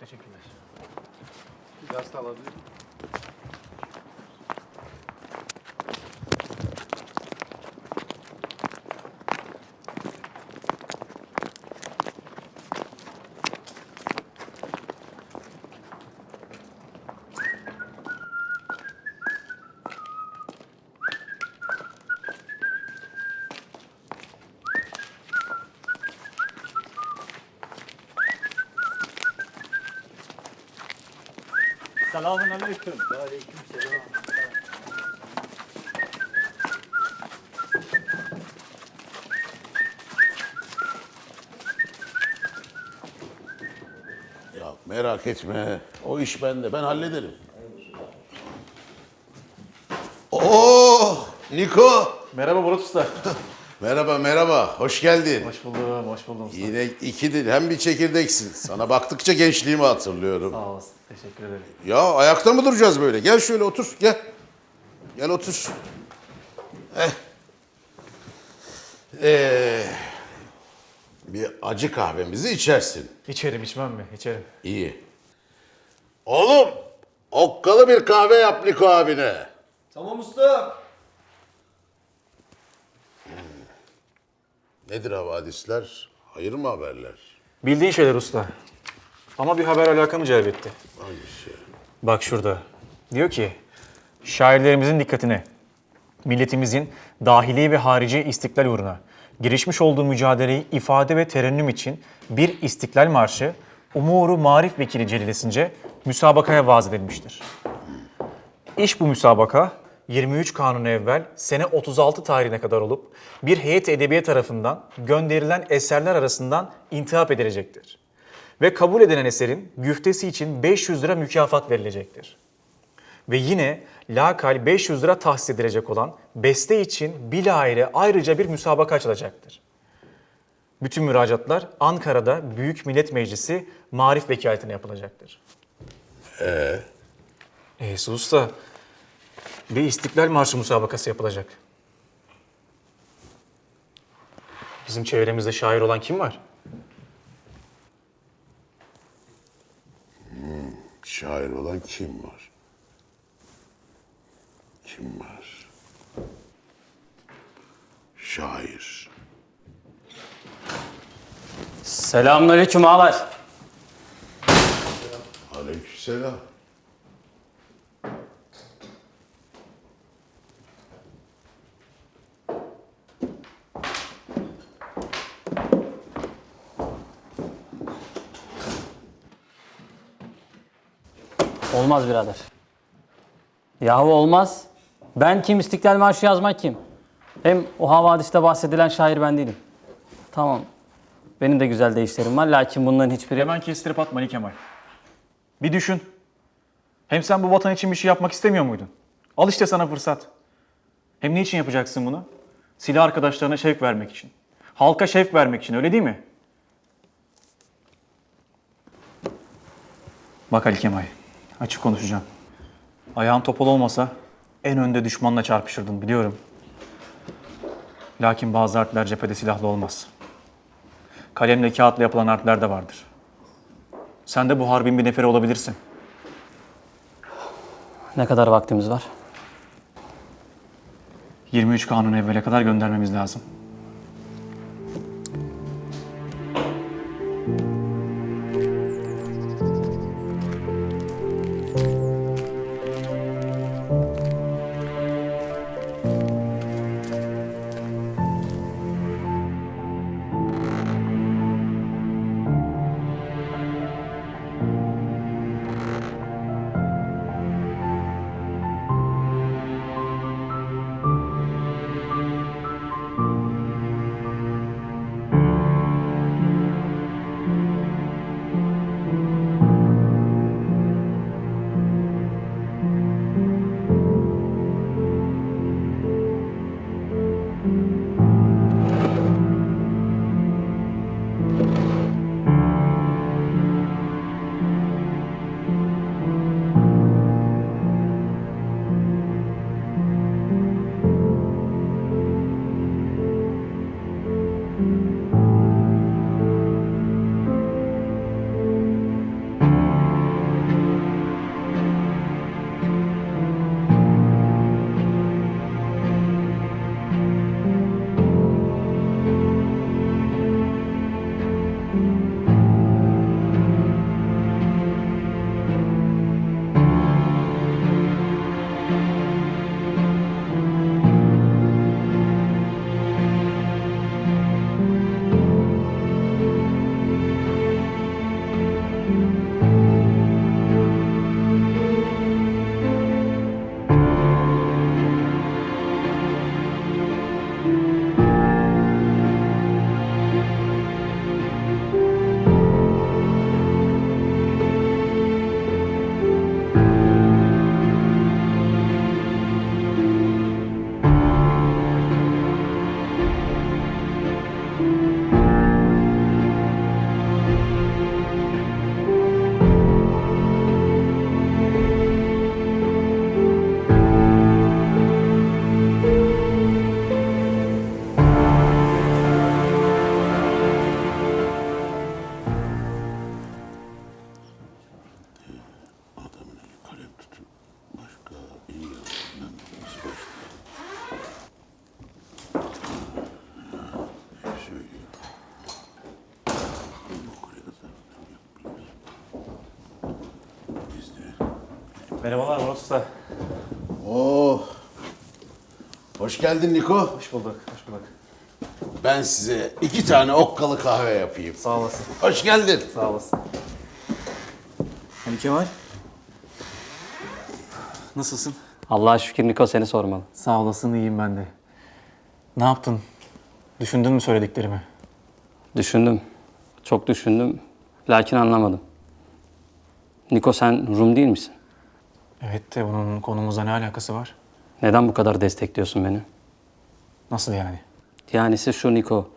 Teşekkürler. Gazete alabilir Selamun aleyküm. Ya merak etme. O iş bende. Ben hallederim. Oo, Niko. Merhaba Murat Usta. Merhaba, merhaba. Hoş geldin. Hoş buldum, hoş buldum usta. Yine iki dil, hem bir çekirdeksin. Sana baktıkça gençliğimi hatırlıyorum. Sağ olasın, teşekkür ederim. Ya ayakta mı duracağız böyle? Gel şöyle otur, gel. Gel otur. Eh. Ee, bir acı kahvemizi içersin. İçerim, içmem mi? İçerim. İyi. Oğlum, okkalı bir kahve yap Niko abine. Tamam usta. Nedir havadisler? Hayır mı haberler? Bildiğin şeyler usta. Ama bir haber alakamı celbetti. Hangisi? Bak şurada. Diyor ki, şairlerimizin dikkatine, milletimizin dahili ve harici istiklal uğruna girişmiş olduğu mücadeleyi ifade ve terennüm için bir istiklal marşı Umuru Marif Vekili Celilesince müsabakaya vaz edilmiştir. İş bu müsabaka 23 kanun evvel sene 36 tarihine kadar olup bir heyet edebiyat tarafından gönderilen eserler arasından intihap edilecektir. Ve kabul edilen eserin güftesi için 500 lira mükafat verilecektir. Ve yine lakal 500 lira tahsis edilecek olan beste için bilahare ayrıca bir müsabaka açılacaktır. Bütün müracaatlar Ankara'da Büyük Millet Meclisi Marif Vekaletine yapılacaktır. Ee? Ee, Usta, bir İstiklal Marşı müsabakası yapılacak. Bizim çevremizde şair olan kim var? Şair olan kim var? Kim var? Şair. Selamünaleyküm ağalar. Aleykümselam. Olmaz birader. Yahu olmaz. Ben kim İstiklal Marşı yazmak kim? Hem o havadiste bahsedilen şair ben değilim. Tamam. Benim de güzel değişlerim var lakin bunların hiçbiri... Hemen kestirip atma Ali Kemal. Bir düşün. Hem sen bu vatan için bir şey yapmak istemiyor muydun? Al işte sana fırsat. Hem ne için yapacaksın bunu? Silah arkadaşlarına şevk vermek için. Halka şevk vermek için öyle değil mi? Bak Ali Kemal, açık konuşacağım. Ayağın topal olmasa en önde düşmanla çarpışırdın biliyorum. Lakin bazı harpler cephede silahlı olmaz. Kalemle kağıtla yapılan harpler de vardır. Sen de bu harbin bir neferi olabilirsin. Ne kadar vaktimiz var? 23 kanun evvele kadar göndermemiz lazım. Merhabalar Murat Usta. Oo. Hoş geldin Niko. Hoş bulduk, hoş bulduk. Ben size iki tane okkalı kahve yapayım. Sağ olasın. Hoş geldin. Sağ olasın. Ali Kemal. Nasılsın? Allah'a şükür Niko seni sormalı. Sağ olasın, iyiyim ben de. Ne yaptın? Düşündün mü söylediklerimi? Düşündüm. Çok düşündüm. Lakin anlamadım. Niko sen Rum değil misin? Evet de bunun konumuzla ne alakası var? Neden bu kadar destekliyorsun beni? Nasıl yani? Yani siz şu Niko,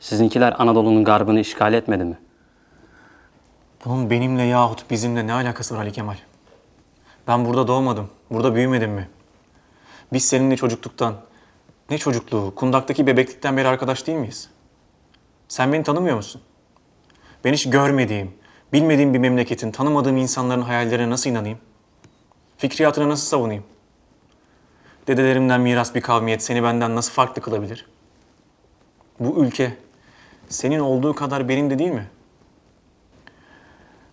sizinkiler Anadolu'nun garbını işgal etmedi mi? Bunun benimle yahut bizimle ne alakası var Ali Kemal? Ben burada doğmadım, burada büyümedim mi? Biz seninle çocukluktan, ne çocukluğu, kundaktaki bebeklikten beri arkadaş değil miyiz? Sen beni tanımıyor musun? Ben hiç görmediğim, bilmediğim bir memleketin, tanımadığım insanların hayallerine nasıl inanayım? Fikriyatına nasıl savunayım? Dedelerimden miras bir kavmiyet seni benden nasıl farklı kılabilir? Bu ülke senin olduğu kadar benim de değil mi?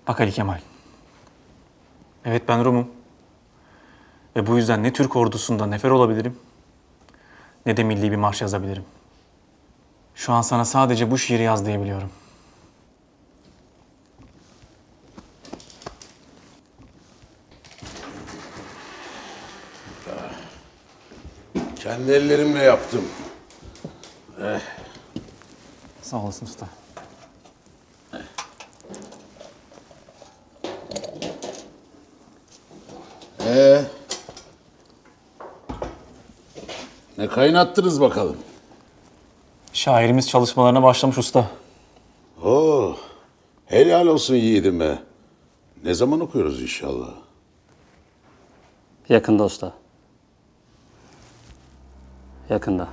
Bak Ali Kemal. Evet ben Rum'um. Ve bu yüzden ne Türk ordusunda nefer olabilirim ne de milli bir marş yazabilirim. Şu an sana sadece bu şiiri yaz diyebiliyorum. Kendi ellerimle yaptım. Sağ olasın usta. Ee, ne kaynattınız bakalım? Şairimiz çalışmalarına başlamış usta. Oo, helal olsun yiğidime. Ne zaman okuyoruz inşallah? Yakında usta. Yakında.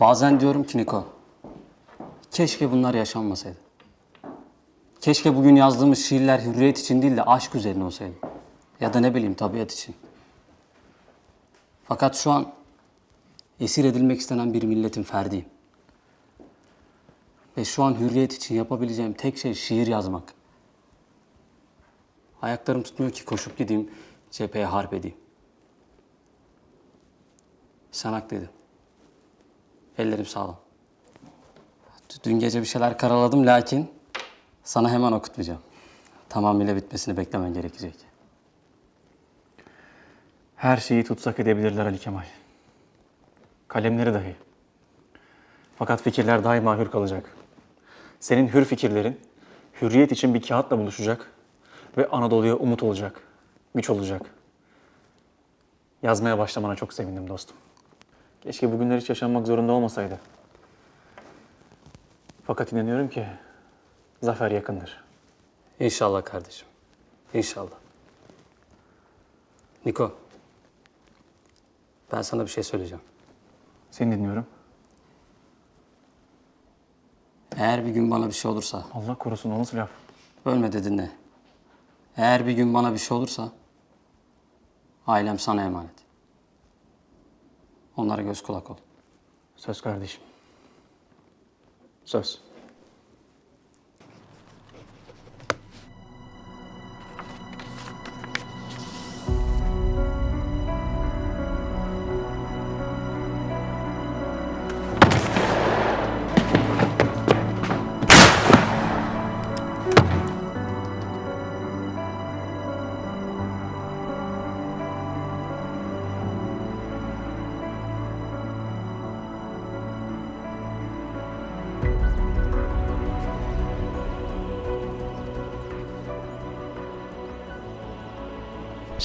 Bazen diyorum ki Niko, keşke bunlar yaşanmasaydı. Keşke bugün yazdığımız şiirler hürriyet için değil de aşk üzerine olsaydı. Ya da ne bileyim tabiat için. Fakat şu an esir edilmek istenen bir milletin ferdiyim. Ve şu an hürriyet için yapabileceğim tek şey şiir yazmak. Ayaklarım tutmuyor ki koşup gideyim, cepheye harp edeyim. Sen haklıydın. Ellerim sağlam. Dün gece bir şeyler karaladım lakin sana hemen okutmayacağım. Tamamıyla bitmesini beklemen gerekecek. Her şeyi tutsak edebilirler Ali Kemal. Kalemleri dahi. Fakat fikirler daima hür kalacak. Senin hür fikirlerin hürriyet için bir kağıtla buluşacak ve Anadolu'ya umut olacak, güç olacak. Yazmaya başlamana çok sevindim dostum. Keşke bugünler hiç yaşanmak zorunda olmasaydı. Fakat inanıyorum ki zafer yakındır. İnşallah kardeşim. İnşallah. Niko. Ben sana bir şey söyleyeceğim. Seni dinliyorum. Eğer bir gün bana bir şey olursa, Allah korusun o nasıl laf? ölme de dinle. Eğer bir gün bana bir şey olursa, ailem sana emanet. Onlara göz kulak ol. Söz kardeşim. Söz.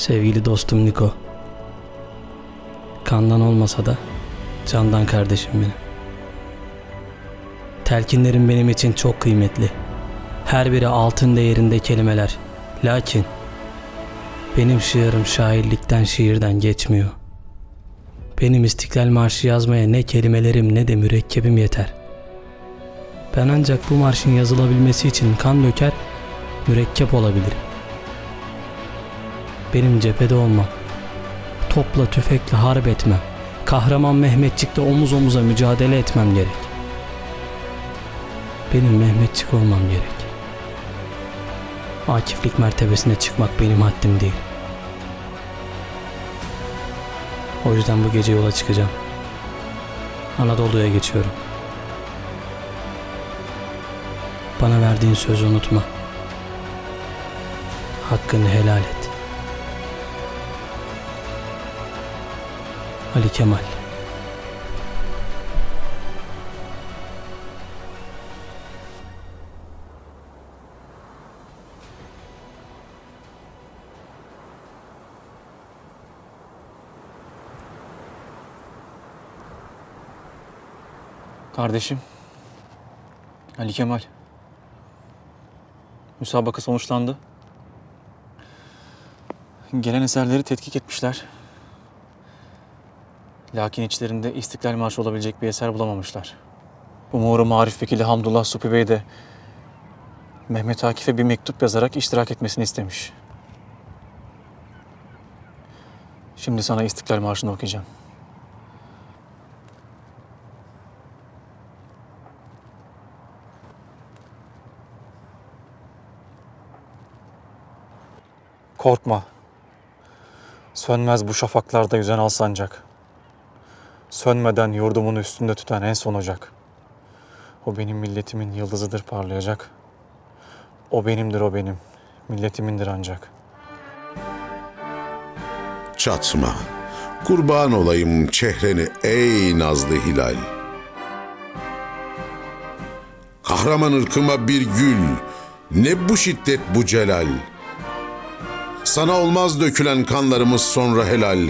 Sevgili dostum Niko. Kandan olmasa da candan kardeşim benim. Telkinlerin benim için çok kıymetli. Her biri altın değerinde kelimeler. Lakin benim şiirim şairlikten şiirden geçmiyor. Benim İstiklal Marşı yazmaya ne kelimelerim ne de mürekkebim yeter. Ben ancak bu marşın yazılabilmesi için kan döker, mürekkep olabilirim. Benim cephede olmam. Topla tüfekle harp etmem. Kahraman Mehmetçik'le omuz omuza mücadele etmem gerek. Benim Mehmetçik olmam gerek. Akiflik mertebesine çıkmak benim haddim değil. O yüzden bu gece yola çıkacağım. Anadolu'ya geçiyorum. Bana verdiğin sözü unutma. Hakkını helal et. Ali Kemal. Kardeşim. Ali Kemal. Müsabaka sonuçlandı. Gelen eserleri tetkik etmişler. Lakin içlerinde İstiklal Marşı olabilecek bir eser bulamamışlar. Umuru Marif Vekili Hamdullah Supi Bey de Mehmet Akif'e bir mektup yazarak iştirak etmesini istemiş. Şimdi sana İstiklal Marşı'nı okuyacağım. Korkma. Sönmez bu şafaklarda yüzen al sancak. Sönmeden yurdumun üstünde tüten en son ocak. O benim milletimin yıldızıdır parlayacak. O benimdir o benim, milletimindir ancak. Çatma. Kurban olayım çehreni ey nazlı hilal. Kahraman ırkıma bir gül. Ne bu şiddet bu celal. Sana olmaz dökülen kanlarımız sonra helal.